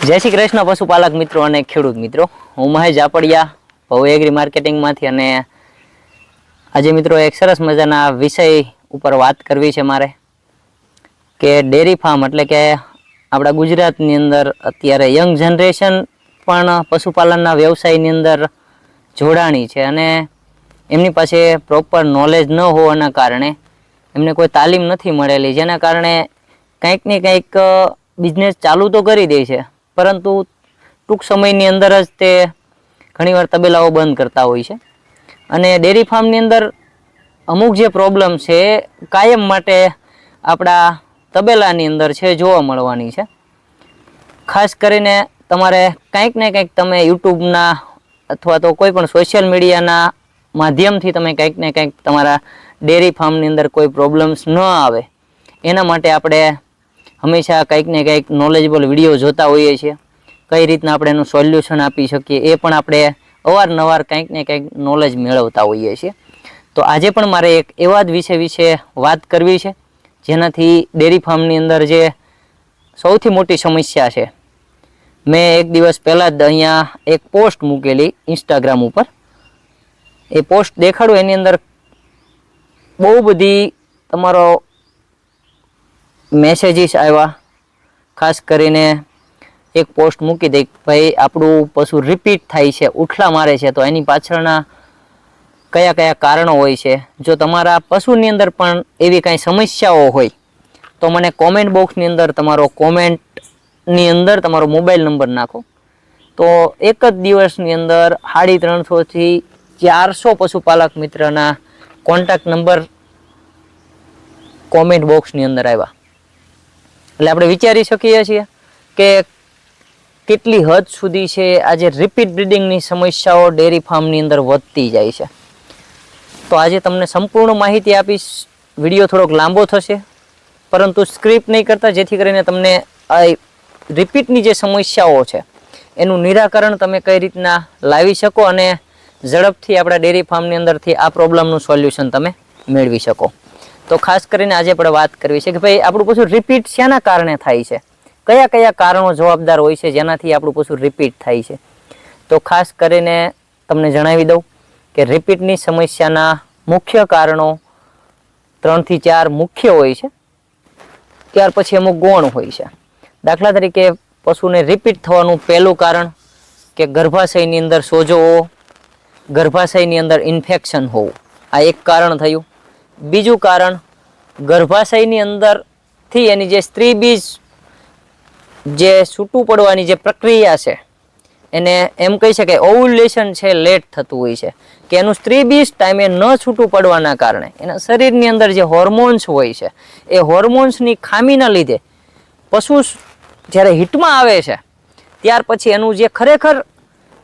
જય શ્રી કૃષ્ણ, પશુપાલક મિત્રો અને ખેડૂત મિત્રો. હું મહેશ જાપડિયા, ભવ એગ્રી માર્કેટિંગમાંથી અને આજે મિત્રો એક સરસ મજાના વિષય ઉપર વાત કરવી છે મારે કે ડેરી ફાર્મ એટલે કે આપણા ગુજરાતની અંદર અત્યારે યંગ જનરેશન પણ પશુપાલનના વ્યવસાયની અંદર જોડાણી છે અને એમની પાસે પ્રોપર નોલેજ ન હોવાના કારણે એમને કોઈ તાલીમ નથી મળેલી, જેના કારણે કંઈક ને કંઈક બિઝનેસ ચાલુ તો કરી દે છે. પરંતુ ટૂંક સમયની અંદર જ તે ઘણીવાર તબેલાઓ બંધ કરતા હોય છે. અને ડેરી ફાર્મની અંદર અમુક જે પ્રોબ્લેમ છે, કાયમ માટે આપણા તબેલાની અંદર છે, જોવા મળવાની છે. ખાસ કરીને તમારે કંઈક ને કંઈક તમે યુટ્યુબના અથવા તો કોઈ પણ સોશિયલ મીડિયાના માધ્યમથી તમે કંઈક ને કંઈક તમારા ડેરી ફાર્મની અંદર કોઈ પ્રોબ્લેમ્સ ન આવે, એના માટે આપણે હંમેશા કંઈક ને કંઈક નોલેજેબલ વીડિયો જોતા હોઈએ છીએ. કઈ રીતના આપણે એનું સોલ્યુશન આપી શકીએ એ પણ આપણે અવારનવાર કંઈક ને કંઈક નોલેજ મેળવતા હોઈએ છીએ. તો આજે પણ મારે એક એવા જ વિષય વિશે વાત કરવી છે, જેનાથી ડેરી ફાર્મની અંદર જે સૌથી મોટી સમસ્યા છે. મેં એક દિવસ પહેલાં જ અહીંયા એક પોસ્ટ મૂકેલી ઇન્સ્ટાગ્રામ ઉપર. એ પોસ્ટ દેખાડું, એની અંદર બહુ બધી તમારો મેસેજીસ આવ્યા. ખાસ કરીને એક પોસ્ટ મૂકી દઈ ભાઈ, આપણું પશુ રિપીટ થાય છે ઉઠલા મારે છે. તો એની પાછળના કયા કયા કારણો હોય છે? જો તમારા પશુની અંદર પણ એવી કાંઈ સમસ્યાઓ હોય, તો મને કોમેન્ટ બોક્સની અંદર તમારો કોમેન્ટની અંદર તમારો મોબાઈલ નંબર નાખો. તો એક જ દિવસની અંદર સાડી ત્રણસોથી ચારસો પશુપાલક મિત્રના કોન્ટેક્ટ નંબર કોમેન્ટ બોક્સની અંદર આવ્યા. એટલે આપણે વિચારી શકીએ છીએ કે કેટલી હદ સુધી છે આજે રિપીટ બ્રીડિંગની સમસ્યાઓ ડેરી ફાર્મની અંદર વધતી જાય છે. તો આજે તમને સંપૂર્ણ માહિતી આપીશ. વીડિયો થોડોક લાંબો થશે. પરંતુ સ્ક્રિપ્ટ નહીં કરતા, જેથી કરીને તમને આ રિપીટની જે સમસ્યાઓ છે, એનું નિરાકરણ તમે કઈ રીતના લાવી શકો અને ઝડપથી આપણા ડેરી ફાર્મની અંદરથી આ પ્રોબ્લેમનું સોલ્યુશન તમે મેળવી શકો. તો ખાસ કરીને આજે આપણે વાત કરવી છે કે ભાઈ આપણું પશુ રિપીટ શાના કારણે થાય છે? કયા કયા કારણો જવાબદાર હોય છે જેનાથી આપણું પશુ રિપીટ થાય છે? તો ખાસ કરીને તમને જણાવી દઉં કે રિપીટની સમસ્યાના મુખ્ય કારણો ત્રણથી ચાર મુખ્ય હોય છે. ત્યાર પછી અમુક ગૌણ હોય છે. દાખલા તરીકે પશુને રિપીટ થવાનું પહેલું કારણ કે ગર્ભાશયની અંદર સોજો હોવો, ગર્ભાશયની અંદર ઇન્ફેક્શન હોવું. આ એક કારણ થયું. બીજું કારણ, ગર્ભાશયની અંદરથી એની જે સ્ત્રી બીજ જે છૂટું પડવાની જે પ્રક્રિયા છે, એને એમ કહી શકાય ઓવ્યુલેશન છે લેટ થતું હોય છે, કે એનું સ્ત્રી બીજ ટાઈમે ન છૂટું પડવાના કારણે, એના શરીરની અંદર જે હોર્મોન્સ હોય છે, એ હોર્મોન્સની ખામીના લીધે પશુ જ્યારે હિટમાં આવે છે, ત્યાર પછી એનું જે ખરેખર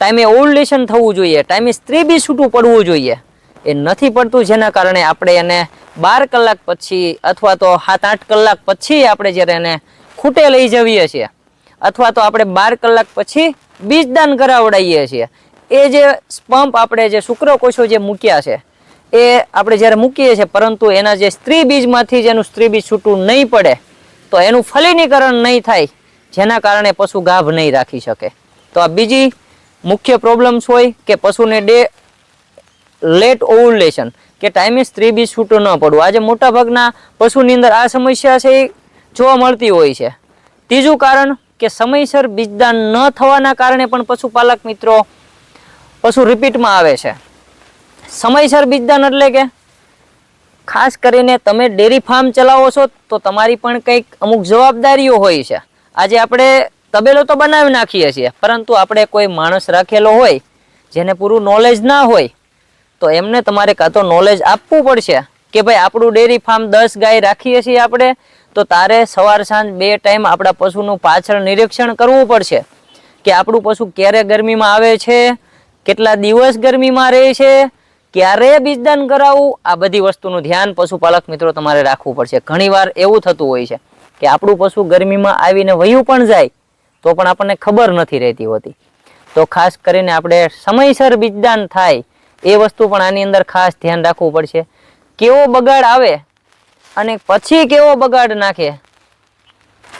ટાઈમે ઓવ્યુલેશન થવું જોઈએ ટાઈમે સ્ત્રી બી છૂટું પડવું જોઈએ એ નથી પડતું, જેના કારણે આપણે એને બાર કલાક પછી અથવા તો સાત આઠ કલાક પછી આપણે જ્યારે એને ખૂટે લઈ જવીએ છીએ, અથવા તો આપણે બાર કલાક પછી બીજદાન કરાવડાવીએ છીએ. એ જે સ્પંપ આપણે જે શુક્રકોષો જે મૂક્યા છે, એ આપણે જ્યારે મૂકીએ છીએ, પરંતુ એના જે સ્ત્રી બીજમાંથી જેનું સ્ત્રી બીજ છૂટું નહીં પડે, તો એનું ફલિનીકરણ નહીં થાય, જેના કારણે પશુ ગાભ નહીં રાખી શકે. તો આ બીજી મુખ્ય પ્રોબ્લેમ્સ હોય કે પશુને ડે લેટ ઓવ્યુલેશન કે ટાઈમે સ્ત્રી બીજ છૂટું ન પડવું. આજે મોટાભાગના પશુની અંદર આ સમસ્યા છે એ જોવા મળતી હોય છે. ત્રીજું કારણ કે સમયસર બીજદાન ન થવાના કારણે પણ પશુપાલક મિત્રો પશુ રિપીટમાં આવે છે. સમયસર બીજદાન એટલે કે ખાસ કરીને તમે ડેરી ફાર્મ ચલાવો છો તો તમારી પણ કંઈક અમુક જવાબદારીઓ હોય છે. આજે આપણે તબેલો તો બનાવી નાખીએ છીએ, પરંતુ આપણે કોઈ માણસ રાખેલો હોય, જેને પૂરું નોલેજ ના હોય તો એમને તમારે કાં તો નોલેજ આપવું પડશે કે ભાઈ આપણું ડેરી ફાર્મ દસ ગાય રાખીએ છીએ આપણે, તો તારે સવાર સાંજ બે ટાઈમ આપણા પશુનું પાછળ નિરીક્ષણ કરવું પડશે કે આપણું પશુ ક્યારે ગરમીમાં આવે છે, કેટલા દિવસ ગરમીમાં રહે છે, ક્યારે બીજદાન કરાવવું આ બધી વસ્તુનું ધ્યાન પશુપાલક મિત્રો તમારે રાખવું પડશે. ઘણીવાર એવું થતું હોય છે કે આપણું પશુ ગરમીમાં આવીને વયું પણ જાય, તો પણ આપણને ખબર નથી રહેતી હોતી. તો ખાસ કરીને આપણે સમયસર બીજદાન થાય એ વસ્તુ પણ આની અંદર ખાસ ધ્યાન રાખવું પડશે. કેવો બગાડ આવે અને પછી કેવો બગાડ નાખે,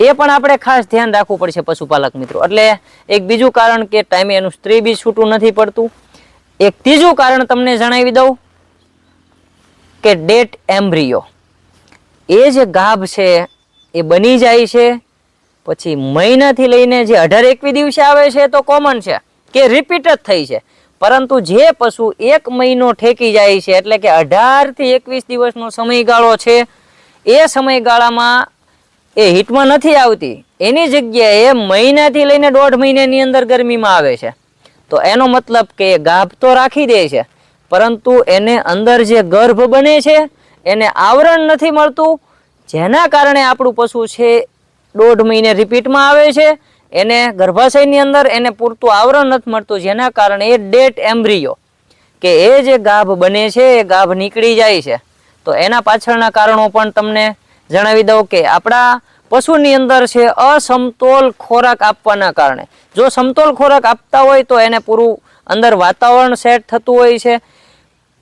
એ પણ આપણે ખાસ ધ્યાન રાખવું પડશે પશુપાલક મિત્રો. એટલે એક બીજું કારણ કે ટાઈમે એનું સ્ત્રી બીજ છૂટું નથી પડતું. એક ત્રીજું કારણ તમને જણાવી દઉં કે ડેટ એમ્બ્રિયો એ જે ગાભ છે, એ બની જાય છે, પછી મહિનાથી લઈને જે અઢાર એકવી દિવસે આવે છે તો કોમન છે, કે રિપીટ જ થઈ છે. પરંતુ જે પશુ એક મહિનો ઠેકી જાય છે, એટલે કે અઢારથી એકવીસ દિવસનો સમયગાળો છે, એ સમયગાળામાં એ હિટમાં નથી આવતી. એની જગ્યાએ મહિનાથી લઈને દોઢ મહિનાની અંદર ગરમીમાં આવે છે. તો એનો મતલબ કે ગાભ તો રાખી દે છે, પરંતુ એને અંદર જે ગર્ભ બને છે, એને આવરણ નથી મળતું, જેના કારણે આપણું પશુ છે દોઢ મહિને રિપીટમાં આવે છે એને ગર્ભાશયની અંદર એને પૂરતું આવરણ નથી મળતું, જેના કારણે એ ડેટ એમ્બ્રિયો, કે એ જે ગાભ બને છે, એ ગાભ નીકળી જાય છે. તો એના પાછળના કારણો પણ તમને જણાવી દઉં કે આપણા પશુની અંદર છે અસમતોલ ખોરાક આપવાના કારણે. જો સમતોલ ખોરાક આપતા હોય તો એને પૂરું અંદર વાતાવરણ સેટ થતું હોય છે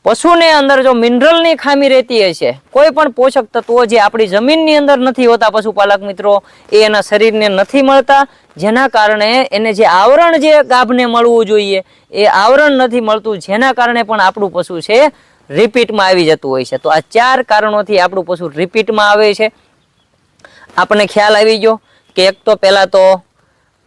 પશુને અંદર જો મિનરલની ખામી રહેતી હશે કોઈ પણ પોષક તત્વો જે આપણી જમીનની અંદર નથી હોતા પશુપાલક મિત્રો, એ એના શરીરને નથી મળતા, જેના કારણે એને જે આવરણ જે ગાભને મળવું જોઈએ, એ આવરણ નથી મળતું, જેના કારણે પણ આપણું પશુ છે રિપીટમાં આવી જતું હોય છે. તો આ ચાર કારણોથી આપણું પશુ રિપીટમાં આવે છે. આપણને ખ્યાલ આવી ગયો કે એક તો પહેલાં તો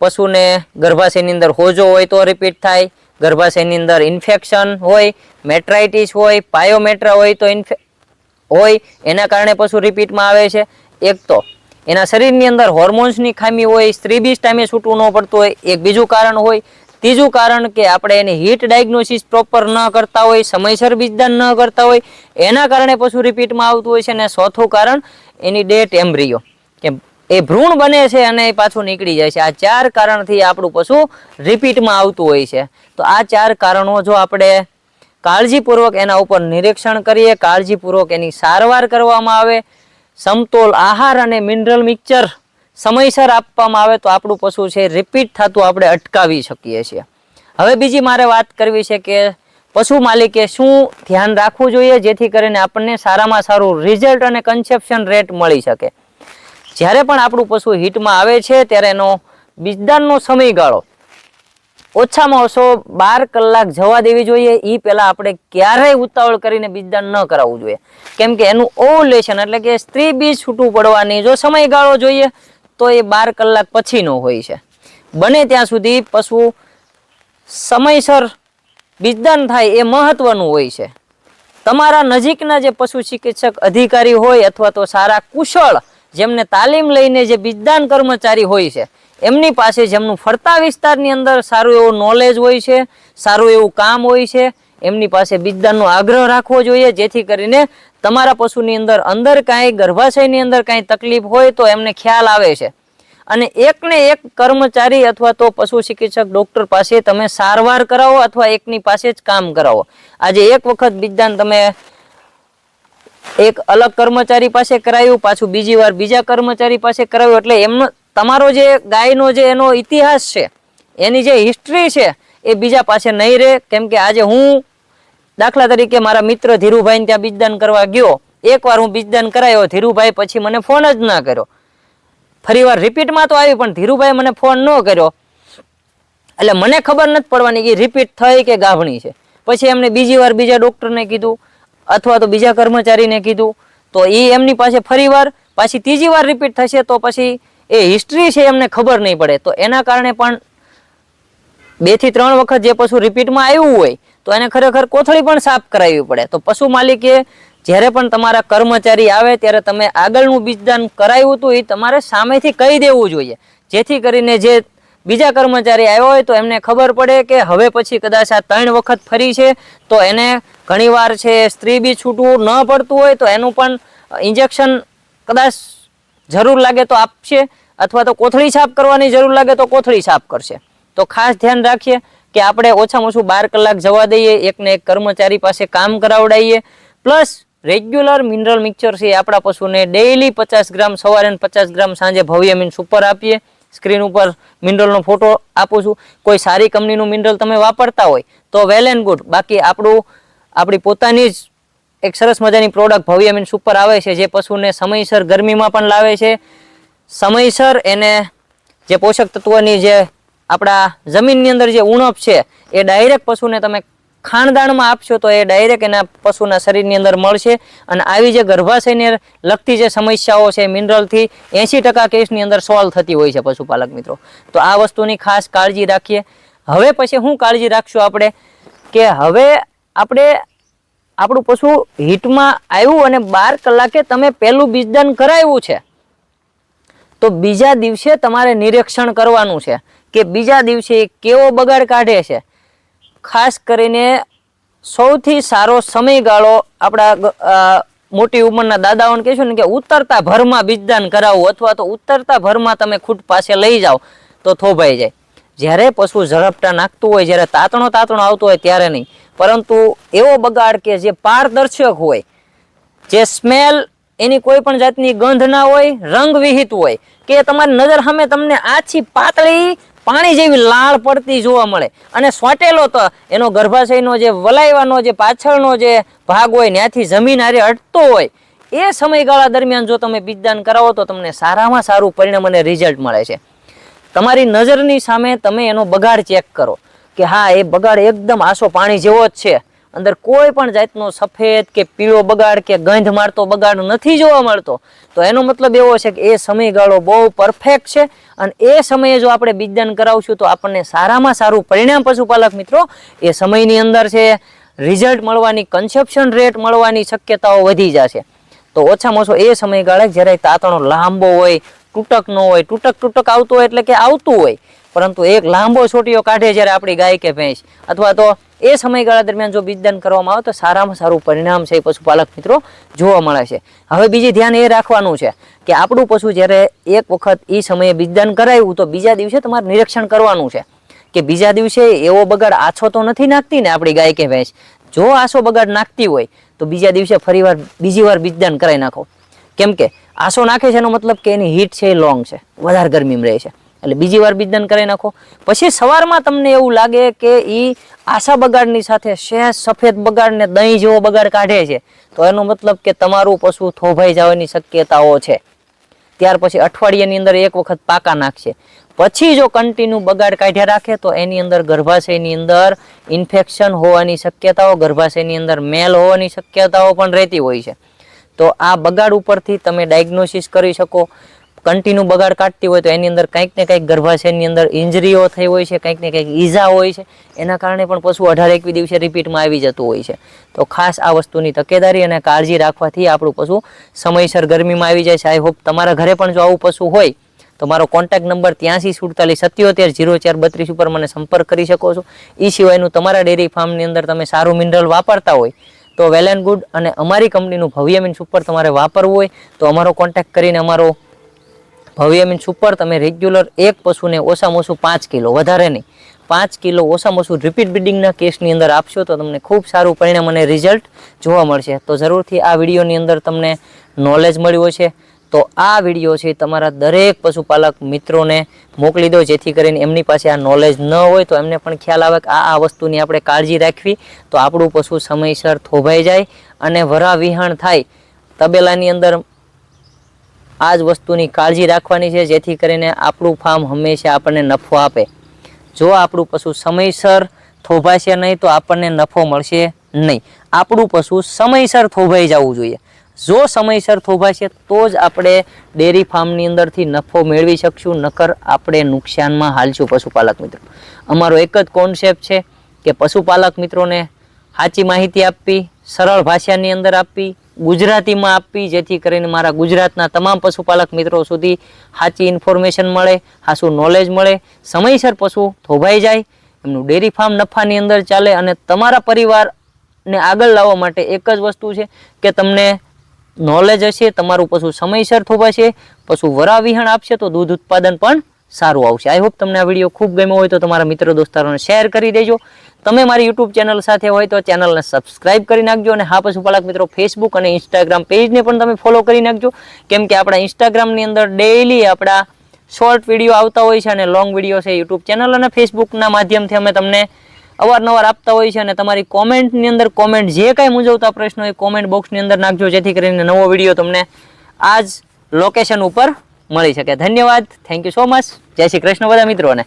પશુને ગર્ભાશયની અંદર હોજો હોય તો રિપીટ થાય ગર્ભાશયની અંદર ઇન્ફેક્શન હોય, મેટ્રાઇટિસ હોય, પાયોમેટ્રા હોય તો હોય, એના કારણે પશુ રિપીટમાં આવે છે. એક તો, એના શરીરની અંદર હોર્મોન્સની ખામી હોય, સ્ત્રી બીજ ટાઈમે છૂટવું ન પડતું હોય, એક બીજું કારણ હોય. ત્રીજું કારણ કે આપણે એની હીટ ડાયગ્નોસિસ પ્રોપર ન કરતા હોય, સમયસર બીજદાન ન કરતા હોય, એના કારણે પશુ રિપીટમાં આવતું હોય છે અને ચોથું કારણ, એની ડેટ એમ્બ્રિયો. કે એ ભ્રૂણ બને છે અને એ પાછું નીકળી જાય છે. આ ચાર કારણથી આપણું પશુ રિપીટમાં આવતું હોય છે. તો આ ચાર કારણો જો આપણે કાળજીપૂર્વક એના ઉપર નિરીક્ષણ કરીએ, કાળજીપૂર્વક એની સારવાર કરવામાં આવે, સમતોલ આહાર અને મિનરલ મિક્સર સમયસર આપવામાં આવે તો આપણું પશુ છે રિપીટ થતું આપણે અટકાવી શકીએ છીએ. હવે બીજી મારે વાત કરવી છે કે પશુ માલિકે શું ધ્યાન રાખવું જોઈએ જેથી કરીને આપણને સારામાં સારું રિઝલ્ટ અને કન્સેપ્શન રેટ મળી શકે. જ્યારે પણ આપણું પશુ હિટમાં આવે છે, ત્યારે એનો બીજદાનનો સમયગાળો ઓછામાં ઓછો બાર કલાક જવા દેવી જોઈએ. એ પહેલાં આપણે ક્યારેય ઉતાવળ કરીને બીજદાન ન કરાવવું જોઈએ. કેમ કે એનું ઓવલેશન એટલે કે સ્ત્રી બીજ છૂટું પડવાની જો સમયગાળો જોઈએ, તો એ બાર કલાક પછીનો હોય છે. બને ત્યાં સુધી પશુ સમયસર બીજદાન થાય એ મહત્વનું હોય છે. તમારા નજીકના જે પશુ ચિકિત્સક અધિકારી હોય અથવા તો સારા કુશળ જેમને તાલીમ લઈને જે બીજદાન કર્મચારી હોય છે, એમની પાસે જેમનું ફરતા વિસ્તારની અંદર સારું એવું નોલેજ હોય છે, સારું એવું કામ હોય છે, એમની પાસે બીજદાનનો આગ્રહ રાખવો જોઈએ, જેથી કરીને તમારા પશુની અંદર અંદર કાંઈ ગર્ભાશયની અંદર કાંઈ તકલીફ હોય તો એમને ખ્યાલ આવે છે. અને એકને એક કર્મચારી અથવા તો પશુ ચિકિત્સક ડૉક્ટર પાસે તમે સારવાર કરાવો અથવા એકની પાસે જ કામ કરાવો. આજે એક વખત બીજદાન તમે એક અલગ કર્મચારી પાસે કરાયું, પાછું બીજી વાર બીજા કર્મચારી પાસે કરાવ્યું એટલે એમનો, તમારો જે ગાયનો જે એનો ઇતિહાસ છે, એની જે હિસ્ટ્રી છે, એ બીજા પાસે નહીં રહે. કેમ કે આજે હું દાખલા તરીકે મારા મિત્ર ધીરુભાઈને ત્યાં બીજદાન કરવા ગયો. એકવાર હું બીજદાન કરાયો, ધીરુભાઈ પછી મને ફોન જ ના કર્યો. ફરીવાર રિપીટમાં તો આવી, પણ ધીરુભાઈ મને ફોન ન કર્યો. એટલે મને ખબર નથી પડવાની કે રિપીટ થઈ કે ગાભણી છે. પછી એમને બીજી વાર બીજા ડૉક્ટરને કીધું. અથવા તો બીજા કર્મચારીને કીધું, તો એ એમની પાસે ફરીવાર પાછી ત્રીજી વાર રિપીટ થશે તો પછી એ હિસ્ટ્રી છે એમને ખબર નહીં પડે. તો એના કારણે પણ બેથી ત્રણ વખત જે પશુ રિપીટમાં આવ્યું હોય, તો એને ખરેખર કોથળી પણ સાફ કરાવવી પડે. તો પશુ માલિકે જ્યારે પણ તમારા કર્મચારી આવે, ત્યારે તમે આગળનું બીજદાન કરાવ્યું હતું એ તમારે સામેથી કહી દેવું જોઈએ. જેથી કરીને જે બીજા કર્મચારી આવ્યો હોય તો એમને ખબર પડે કે હવે પછી કદાચ આ ત્રણ વખત ફરી છે, તો એને ઘણીવાર છે સ્ત્રી બી છૂટવું ન પડતું હોય તો એનું પણ ઇન્જેક્શન કદાચ જરૂર લાગે તો આપશે, અથવા તો કોથળી છાપ કરવાની જરૂર લાગે તો કોથળી છાપ કરશે. તો ખાસ ધ્યાન રાખીએ કે આપણે ઓછામાં ઓછું બાર કલાક જવા દઈએ, એકને એક કર્મચારી પાસે કામ કરાવડાવીએ પ્લસ રેગ્યુલર મિનરલ મિક્સર છે આપણા પશુને ડેઇલી પચાસ ગ્રામ, સવારે પચાસ ગ્રામ સાંજે ભવ્ય મીન સુપર આપીએ. સ્ક્રીન ઉપર મિનરલનો ફોટો આપું છું. કોઈ સારી કંપનીનું મિનરલ તમે વાપરતા હોય તો વેલ એન્ડ ગુડ. બાકી આપણું, આપણી પોતાની જ એક સરસ મજાની પ્રોડક્ટ ભવ્ય મીન સુપર આવે છે, જે પશુને સમયસર ગરમીમાં પણ લાવે છે. સમયસર એને જે પોષક તત્વોની જે આપણા જમીનની અંદર જે ઉણપ છે, એ ડાયરેક્ટ પશુને તમે ખાણદાણમાં આપશો તો એ ડાયરેક્ટ એના પશુના શરીરની અંદર મળશે અને આવી જે ગર્ભાશયને લગતી જે સમસ્યાઓ છે મિનરલથી એંશી ટકા કેસની અંદર સોલ્વ થતી હોય છે પશુપાલક મિત્રો. તો આ વસ્તુની ખાસ કાળજી રાખીએ. હવે પછી શું કાળજી રાખશું આપણે કે હવે આપણે આપણું પશુ હીટમાં આવ્યું અને બાર કલાકે તમે પહેલું બીજદાન કરાવ્યું છે. તો બીજા દિવસે તમારે નિરીક્ષણ કરવાનું છે કે બીજા દિવસે કેવો બગાડ કાઢે છે? ખાસ કરીને સૌથી સારો સમયગાળો આપણા મોટી ઉંમરના દાદાઓને કહેશું ને કે ઉતરતા ભરમાં બીજદાન કરાવવું અથવા તો ઉતરતા ભરમાં તમે ખૂટ પાસે લઈ જાઓ, તો થોભાઈ જાય. જ્યારે પશુ ઝડપટા નાખતું હોય, જ્યારે તાતણો તાતણો આવતો હોય ત્યારે નહીં. પરંતુ એવો બગાડ કે જે પારદર્શક હોય, જે સ્મેલ એની કોઈ પણ જાતની ગંધ ના હોય, રંગ વિહિત હોય, કે તમારી નજર સામે તમને આછી પાતળી પાણી જેવી લાળ પડતી જોવા મળે. અને સોટેલો તો એનો ગર્ભાશયનો જે વલાયવાનો જે પાછળનો જે ભાગ હોય ત્યાંથી જમીન હારે અટતો હોય, એ સમયગાળા દરમિયાન જો તમે બીજદાન કરાવો તો તમને સારામાં સારું પરિણામ અને રિઝલ્ટ મળે છે. તમારી નજરની સામે તમે એનો બગાડ ચેક કરો કે હા, એ બગાડ એકદમ આસો પાણી જેવો જ છે. અંદર કોઈ પણ જાતનો સફેદ કે પીળો બગાડ કે ગંધ મારતો બગાડ નથી જોવા મળતો. તો એનો મતલબ એવો છે કે એ સમયગાળો બહુ પરફેક્ટ છે અને એ સમયે જો આપણે બીજદાન કરાવશું તો આપણને સારામાં સારું પરિણામ પશુપાલક મિત્રો, એ સમયની અંદર છે રિઝલ્ટ મળવાની કન્સેપ્શન રેટ મળવાની શક્યતાઓ વધી જશે. તો ઓછામાં ઓછો એ સમયગાળે જ્યારે તાતણો લાંબો હોય, તૂટક ન હોય તૂટક તૂટક આવતું હોય એટલે કે આવતું હોય. પરંતુ એક લાંબો છોટીઓ કાઢે જ્યારે આપણી ગાય કે ભેંસ. અથવા તો એ સમયગાળા દરમિયાન જો બીજદાન કરવામાં આવે તો સારામાં સારું પરિણામ છે એ પશુપાલક મિત્રો જોવા મળે છે. હવે બીજી ધ્યાન એ રાખવાનું છે કે આપણું પશુ જ્યારે એક વખત એ સમયે બીજદાન કરાવ્યું તો બીજા દિવસે તમારે નિરીક્ષણ કરવાનું છે કે બીજા દિવસે એવો બગાડ આછો તો નથી નાખતી ને આપણી ગાય કે ભેંસ? જો આછો બગાડ નાખતી હોય તો બીજા દિવસે ફરીવાર બીજી વાર બીજદાન કરાવી નાખો. કેમ કે આસો નાખે છે એનો મતલબ કે એની હીટ છે એ લોંગ છે, વધારે ગરમીમાં રહે છે. એટલે બીજી વાર બીજદાન કરાવી નાખો. પછી સવારમાં તમને એવું લાગે કે એ આશા બગાડની સાથે સહેજ સફેદ બગાડને દહીં જેવો બગાડ કાઢે છે, તો એનો મતલબ કે તમારું પશુ થોભાઈ જવાની શક્યતાઓ છે. ત્યાર પછી અઠવાડિયાની અંદર એક વખત પાકા નાખશે. પછી જો કન્ટિન્યુ બગાડ કાઢ્યા રાખે, તો એની અંદર ગર્ભાશયની અંદર ઇન્ફેક્શન હોવાની શક્યતાઓ, ગર્ભાશયની અંદર મેલ હોવાની શક્યતાઓ પણ રહેતી હોય છે. તો આ બગાડ ઉપરથી તમે ડાયગ્નોસિસ કરી શકો. કન્ટિન્યુ બગાડ કાઢતી હોય તો એની અંદર કંઈક ને કંઈક ગર્ભાશયની અંદર ઇન્જરીઓ થઈ હોય છે, કંઈક ને કંઈક ઈજા હોય છે. એના કારણે પણ પશુ અઢાર એકવી દિવસે રિપીટમાં આવી જતું હોય છે. તો ખાસ આ વસ્તુની તકેદારી અને કાળજી રાખવાથી આપણું પશુ સમયસર ગરમીમાં આવી જાય છે. આઈ હોપ તમારા ઘરે પણ જો આવું પશુ હોય, તો મારો કોન્ટેક્ટ નંબર ત્યાંસી સુડતાલીસ સત્યોતેર જીરો ચાર બત્રીસ ઉપર મને સંપર્ક કરી શકો છો. એ સિવાયનું તમારા ડેરી ફાર્મની અંદર તમે સારું મિનરલ વાપરતા હોય, તો વેલ એન્ડ ગુડ અને અમારી કંપનીનું ભવ્ય મીન્સ ઉપર તમારે વાપરવું હોય, તો અમારો કોન્ટેક્ટ કરીને અમારો ભવ્ય મીન સુપર, તમે રેગ્યુલર એક પશુને ઓછામાં ઓછું પાંચ કિલો, વધારે નહીં. પાંચ કિલો ઓછામાં ઓછું રિપીટ બ્રિડિંગના કેસની અંદર આપશો તો તમને ખૂબ સારું પરિણામ અને રિઝલ્ટ જોવા મળશે. તો જરૂરથી આ વિડીયોની અંદર તમને નોલેજ મળ્યું છે તો આ વીડિયો છે તમારા દરેક પશુપાલક મિત્રોને મોકલી દો, જેથી કરીને એમની પાસે આ નોલેજ ન હોય તો એમને પણ ખ્યાલ આવે કે આ આ વસ્તુની આપણે કાળજી રાખવી. તો આપણું પશુ સમયસર થોભાઈ જાય અને વરા વિહાણ થાય. તબેલાની અંદર આ જ વસ્તુની કાળજી રાખવાની છે, જેથી કરીને આપણું ફાર્મ હંમેશા આપણને નફો આપે. જો આપણું પશુ સમયસર થોભાશે નહીં, તો આપણને નફો મળશે નહીં. આપણું પશુ સમયસર થોભાઈ જવું જોઈએ. જો સમયસર થોભાશે, તો જ આપણે ડેરી ફાર્મની અંદરથી નફો મેળવી શકશું, નકર આપણે નુકસાનમાં હાલશું પશુપાલક મિત્રો. અમારો એક જ કોન્સેપ્ટ છે કે પશુપાલક મિત્રોને સાચી માહિતી આપવી, સરળ ભાષાની અંદર આપવી ગુજરાતીમાં આપવી જેથી કરીને મારા ગુજરાતના તમામ પશુપાલક મિત્રો સુધી સાચી ઇન્ફોર્મેશન મળે, સાચું નોલેજ મળે. સમયસર પશુ થોભાઈ જાય, એમનું ડેરી ફાર્મ નફાની અંદર ચાલે અને તમારા પરિવારને આગળ લાવવા માટે એક જ વસ્તુ છે કે તમને નોલેજ હશે, તમારું પશુ સમયસર થોભાશે પશુ વરા વિહાણ આપશે, તો દૂધ ઉત્પાદન પણ સારું આવશે. આઈ હોપ તમને આ વીડિયો ખૂબ ગમ્યો હોય તો તમારા મિત્રો દોસ્તારોને શેર કરી દેજો. તમે મારી યુટ્યુબ ચેનલ સાથે હોય તો ચેનલને સબસ્ક્રાઇબ કરી નાખજો અને હા પશુપાલક મિત્રો ફેસબુક અને ઇન્સ્ટાગ્રામ પેજને પણ તમે ફોલો કરી નાખજો. કેમ કે આપણા ઇન્સ્ટાગ્રામની અંદર ડેઈલી આપણા શોર્ટ વીડિયો આવતા હોય છે અને લોંગ વીડિયો છે યુટ્યુબ ચેનલ અને ફેસબુકના માધ્યમથી અમે તમને અવારનવાર આપતા હોય છે અને તમારી કોમેન્ટની અંદર કોમેન્ટ જે કાંઈ મૂંઝવતા પ્રશ્નો એ કોમેન્ટ બોક્સની અંદર નાખજો, જેથી કરીને નવો વીડિયો તમને આ જ લોકેશન ઉપર મળી શકે. ધન્યવાદ. થેન્ક યુ સો મચ જય શ્રી કૃષ્ણ બધા મિત્રોને.